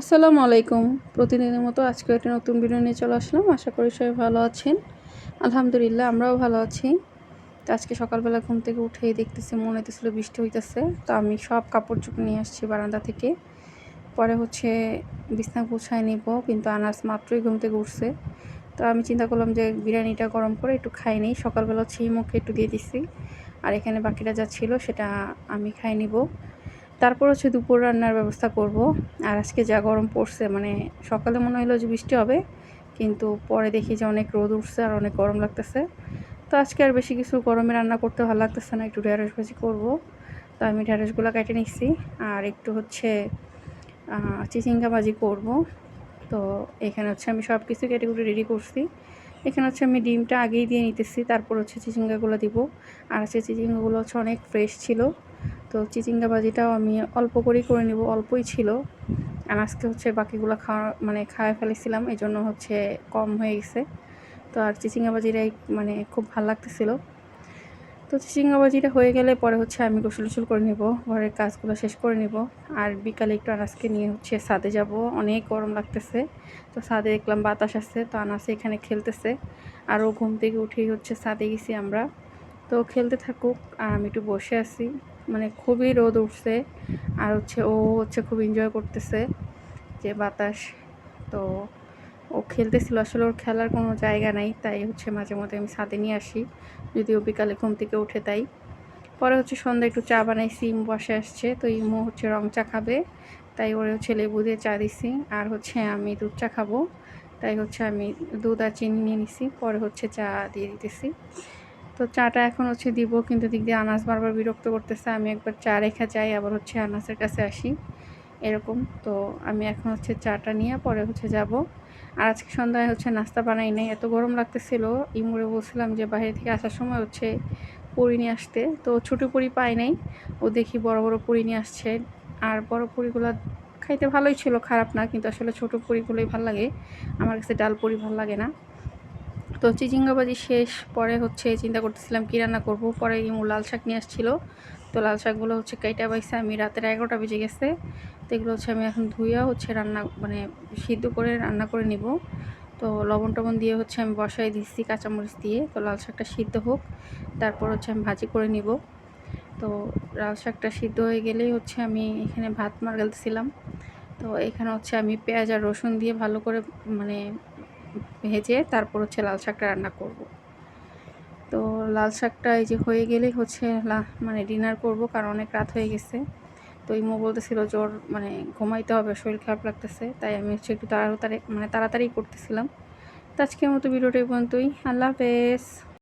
আসসালামু আলাইকুম। প্রতিদিনের মতো আজকে একটা নতুন ভিডিও নিয়ে চলে আসলাম। আশা করি সবাই ভালো আছেন। আলহামদুলিল্লাহ, আমরাও ভালো আছি। তো আজকে সকালবেলা ঘুম থেকে উঠেই দেখতেছি মনে হইতেছিল বৃষ্টি হইতেছে। তো আমি সব কাপড় চোপড় নিয়ে আসছি বারান্দা থেকে। পরে হচ্ছে বিছনা গুছায় নিব, কিন্তু আনাস মাত্রই ঘুম থেকে উঠছে। তো আমি চিন্তা করলাম যে বিরিয়ানিটা গরম করে একটু খাই নিই। সকালবেলা হচ্ছে মুখে একটু দিয়ে দিছি। আর এখানে বাকিটা যা ছিল সেটা আমি খাই নিব। তারপর হচ্ছে দুপুর রান্নার ব্যবস্থা করব। আর আজকে যা গরম পড়ছে মানে সকালে মনে হলো যে বৃষ্টি হবে, কিন্তু পরে দেখি যে অনেক রোদ উঠছে আর অনেক গরম লাগতেছে। তো আজকে আর বেশি কিছু গরমে রান্না করতে ভালো লাগতেছে না, একটু ঢেঁড়স ভাজি করব। তো আমি ঢেঁড়সগুলো কেটে নিচ্ছি আর একটু হচ্ছে চিচিঙ্গা ভাজি করব। তো এখানে হচ্ছে আমি সব কিছু কেটে কুটে রেডি করছি। এখানে হচ্ছে আমি ডিমটা আগেই দিয়ে নিতেছি, তারপর হচ্ছে চিচিঙ্গাগুলো দিব। আর হচ্ছে চিচিঙ্গাগুলো হচ্ছে অনেক ফ্রেশ ছিল। তো চিচিঙ্গা ভাজিটাও আমি অল্প করেই করে নিব, অল্পই ছিল। আর আজকে হচ্ছে বাকিগুলো খাওয়া মানে খাওয়া ফেলেছিলাম এই জন্য হচ্ছে কম হয়ে গেছে। তো আর চিচিঙ্গা ভাজিটাই মানে খুব ভালো লাগতেছিল। তো চিচিঙ্গা ভাজিটা হয়ে গেলে পরে হচ্ছে আমি গোসল গোসল করে নেব, ঘরের কাজগুলো শেষ করে নেব। আর বিকালে একটু আনাজকে নিয়ে হচ্ছে সাদে যাব, অনেক গরম লাগতেছে। তো সাদে দেখলাম বাতাস আসছে তো আনাসে এখানে খেলতেছে। আরও ঘুম থেকে উঠেই হচ্ছে সাদে গেছি আমরা। তো খেলতে থাকুক, আর আমি একটু বসে আছি। মানে খুবই রোদ উঠছে। আর হচ্ছে ও হচ্ছে খুব এনজয় করতেছে যে বাতাস। তো ও খেলতেছিল, আসলে ওর খেলার কোনো জায়গা নাই, তাই হচ্ছে মাঝে মধ্যে আমি ছাদে নিয়ে আসি। যদিও বিকালে ঘুম থেকে উঠে তাই। পরে হচ্ছে সন্ধ্যা একটু চা বানাইছি, ইমু বসে আসছে, তো ইমু হচ্ছে রং চা খাবে। তাই ওরে হচ্ছে লেবু দিয়ে চা দিছি। আর হচ্ছে আমি দুধ চা খাব। তাই হচ্ছে আমি দুধ আর চিনি নিয়ে নিছি, পরে হচ্ছে চা দিয়ে দিতেছি। তো চাটা এখন হচ্ছে দিব, কিন্তু দিক দিয়ে আনাস বারবার বিরক্ত করতেছে, আমি একবার চা রেখে যাই, আবার হচ্ছে আনাসের কাছে আসি, এরকম। তো আমি এখন হচ্ছে চাটা নিয়ে পরে হচ্ছে যাব। আর আজকে সন্ধ্যায় হচ্ছে নাস্তা বানাই নাই, এত গরম লাগতেছিল, ইমুরে বলছিলাম যে বাইরে থেকে আসার সময় হচ্ছে পুরি নিয়ে আসতে, তো ছোটো পুরি পাই নাই, ও দেখি বড় বড় পুরি নিয়ে আসছে। আর বড় পুরিগুলো খাইতে ভালোই ছিল, খারাপ না, কিন্তু আসলে ছোটো পুরিগুলোই ভালো লাগে, আমার কাছে ডাল পুরি ভালো লাগে না। তো চিচিঙ্গাবাজি শেষ, পরে হচ্ছে চিন্তা করতেছিলাম কী রান্না করব। পরে ইমু লাল শাক নিয়ে আসছিল। তো লাল শাকগুলো হচ্ছে কাইটা বাইসে আমি, রাতের এগারোটা বেজে গেছে। তো এগুলো হচ্ছে আমি এখন ধুইয়া হচ্ছে রান্না মানে সিদ্ধ করে রান্না করে নিব। তো লবণ টবণ দিয়ে হচ্ছে আমি বসাই দিচ্ছি কাঁচামরিচ দিয়ে। তো লাল শাকটা সিদ্ধ হোক, তারপর হচ্ছে আমি ভাজি করে নিব। তো লাল শাকটা সিদ্ধ হয়ে গেলেই হচ্ছে আমি এখানে ভাত মার গেলতেছিলাম। তো এখানে হচ্ছে আমি পেঁয়াজ আর রসুন দিয়ে ভালো করে মানে ভেজে তারপর হচ্ছে লাল শাকটা রান্না করব। তো লাল শাকটা এই যে হয়ে গেলেই হচ্ছে মানে ডিনার করব, কারণ অনেক রাত হয়ে গেছে। তো ইমো বলতেছিল জ্বর মানে ঘুমাইতে হবে, শরীর খারাপ লাগতেছে, তাই আমি হচ্ছে একটু তাড়াতাড়ি মানে তাড়াতাড়ি করতেছিলাম। তো আজকের মতো ভিডিওটা পর্যন্তই। আল্লাহ হাফেজ।